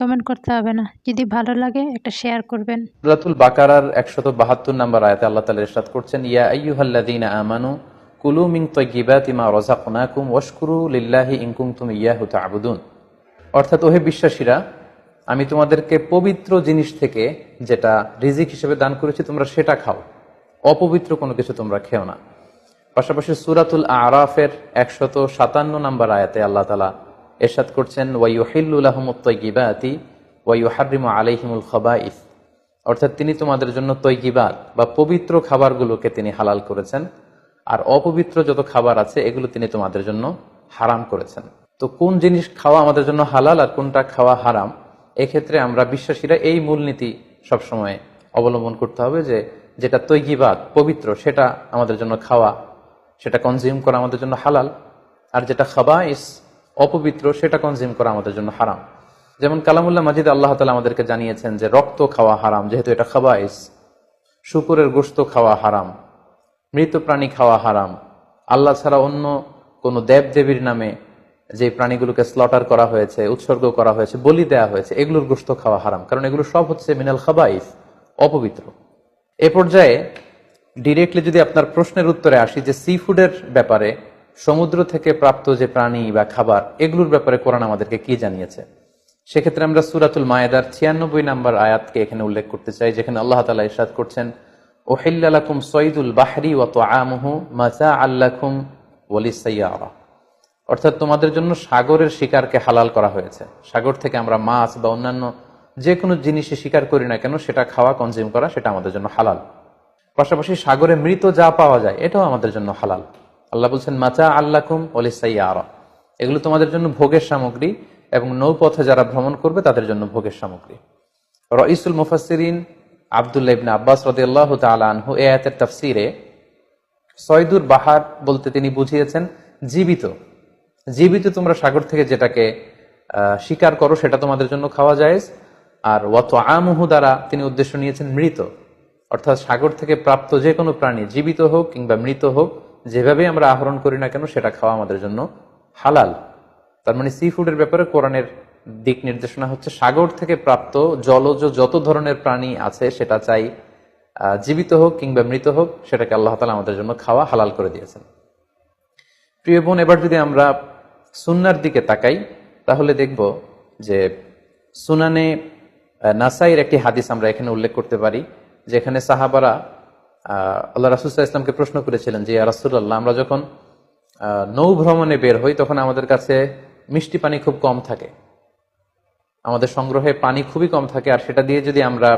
Comment করতে হবে না। যদি ভালো লাগে, একটা শেয়ার করবেন। সুরাতুল বাকারার একশত বাহাত্তর নম্বর আয়াতে আল্লাহ তালা ইরশাদ করছেন, ইয়া আইয়ুহাল্লাযীনা আমানু, কুলু মিন তাইয়্যিবাতি মা রাযাকনাকুম ওয়াশকুরু লিল্লাহি ইন কুনতুম ইয়াহু তা'বুদুন। অর্থাৎ, ওহে বিশ্বাসীরা, আমি তোমাদেরকে পবিত্র জিনিস থেকে যেটা রিজিক হিসেবে দান করেছি, তোমরা সেটা খাও। অপবিত্র কোনো কিছু তোমরা খেও না। পাশাপাশি সুরাতুল আরাফের একশত সাতান্ন নম্বর আয়াতে আল্লাহ তালা এরশাদ করছেন ওয়াইহিল্লাহমুত্তয়িবাতি ওয়াইহারিমু আলাইহিমুল খবাইফ অর্থাৎ তিনি তোমাদের জন্য তৈকিবাত বা পবিত্র খাবারগুলোকে তিনি হালাল করেছেন, আর অপবিত্র যত খাবার আছে এগুলো তিনি তোমাদের জন্য হারাম করেছেন। তো কোন জিনিস খাওয়া আমাদের জন্য হালাল আর কোনটা খাওয়া হারাম, এক্ষেত্রে আমরা বিশ্বাসীরা এই মূলনীতি সবসময় অবলম্বন করতে হবে যে যেটা তৈগিবাদ পবিত্র, সেটা আমাদের জন্য খাওয়া, সেটা কনজিউম করা আমাদের জন্য হালাল, আর যেটা খাবাইস অপবিত্র, সেটা কনজিউম করা আমাদের জন্য হারাম। যেমন কালামুল্লাহ মাজিদ আল্লাহ তালা আমাদেরকে জানিয়েছেন যে, রক্ত খাওয়া হারাম, যেহেতু এটা খাবাইস। শুকুরের গোস্ত খাওয়া হারাম। মৃত প্রাণী খাওয়া হারাম। আল্লাহ ছাড়া অন্য কোনো দেব দেবীর নামে যে প্রাণীগুলোকে স্লটার করা হয়েছে, উৎসর্গ করা হয়েছে, বলি দেয়া হয়েছে, এগুলোর গোস্ত খাওয়া হারাম। কারণ এগুলো সব হচ্ছে মিনাল খাবাইস, অপবিত্র। এ পর্যায়ে ডিরেক্টলি যদি আপনার প্রশ্নের উত্তরে আসি যে সি ফুডের ব্যাপারে সমুদ্র থেকে প্রাপ্ত যে প্রাণী বা খাবার, এগুলোর ব্যাপারে কোরআন আমাদেরকে কি জানিয়েছে? সেক্ষেত্রে আমরা সুরাতুল মায়েদার ছিয়ানব্বই নাম্বার আয়াতকে এখানে উল্লেখ করতে চাই, যেখানে আল্লাহ তালা ইরশাদ করছেন ওহিল্লাকুম সঈদুল বাহরি ওয়াত আমহু মাজা আল্লাকুম ওয়ালিসাইয়ারা অর্থাৎ তোমাদের জন্য সাগরের শিকারকে হালাল করা হয়েছে। সাগর থেকে আমরা মাছ বা অন্যান্য যে কোনো জিনিসে শিকার করি না কেন, সেটা খাওয়া কনজিউম করা, সেটা আমাদের জন্য হালাল। পাশাপাশি সাগরে মৃত যা পাওয়া যায়, এটাও আমাদের জন্য হালাল। আল্লাহ বলছেন মাচা আল্লাকুম ওলিসাইয়ারা এগুলো তোমাদের জন্য ভোগের সামগ্রী এবং নৌপথে যারা ভ্রমণ করবে তাদের জন্য ভোগের সামগ্রী। রইসুল মুফাসিরিন আবদুল্লাহ ইবনে আব্বাস রদিয়াল্লাহ তাআলা আনহু এ আয়াতের তাফসিরে সয়দুর বাহার বলতে তিনি বুঝিয়েছেন, জীবিত জীবিত তোমরা সাগর থেকে যেটাকে শিকার করো সেটা তোমাদের জন্য খাওয়া যায় আর ওয়াত আমুহু দ্বারা তিনি উদ্দেশ্য নিয়েছেন, মৃত। অর্থাৎ সাগর থেকে প্রাপ্ত যে কোনো প্রাণী জীবিত হোক কিংবা মৃত হোক যেভাবে আমরা আহরণ করি না কেন সেটা খাওয়া আমাদের জন্য হালাল। তার মানে সি ফুডের ব্যাপারে কোরআনের দিক নির্দেশনা হচ্ছে সাগর থেকে প্রাপ্ত জলজ যত ধরনের প্রাণী আছে সেটা চাই জীবিত হোক কিংবা মৃত হোক সেটাকে আল্লাহ তালা আমাদের জন্য খাওয়া হালাল করে দিয়েছেন। প্রিয় বোন এবার যদি আমরা সুন্নার দিকে তাকাই তাহলে দেখব যে সুনানে আহ, নাসাইর একটি হাদিস আমরা এখানে উল্লেখ করতে পারি যেখানে সাহাবারা আল্লাহ রাসুল্লাহ ইসলামকে প্রশ্ন করেছিলেন যে রাসুল্লাহ আমরা যখন নৌ ভ্রমণে বের হই, তখন আমাদের কাছে মিষ্টি পানি খুব কম থাকে। আমাদের সংগ্রহে পানি খুবই কম থাকে, আর সেটা দিয়ে যদি আমরা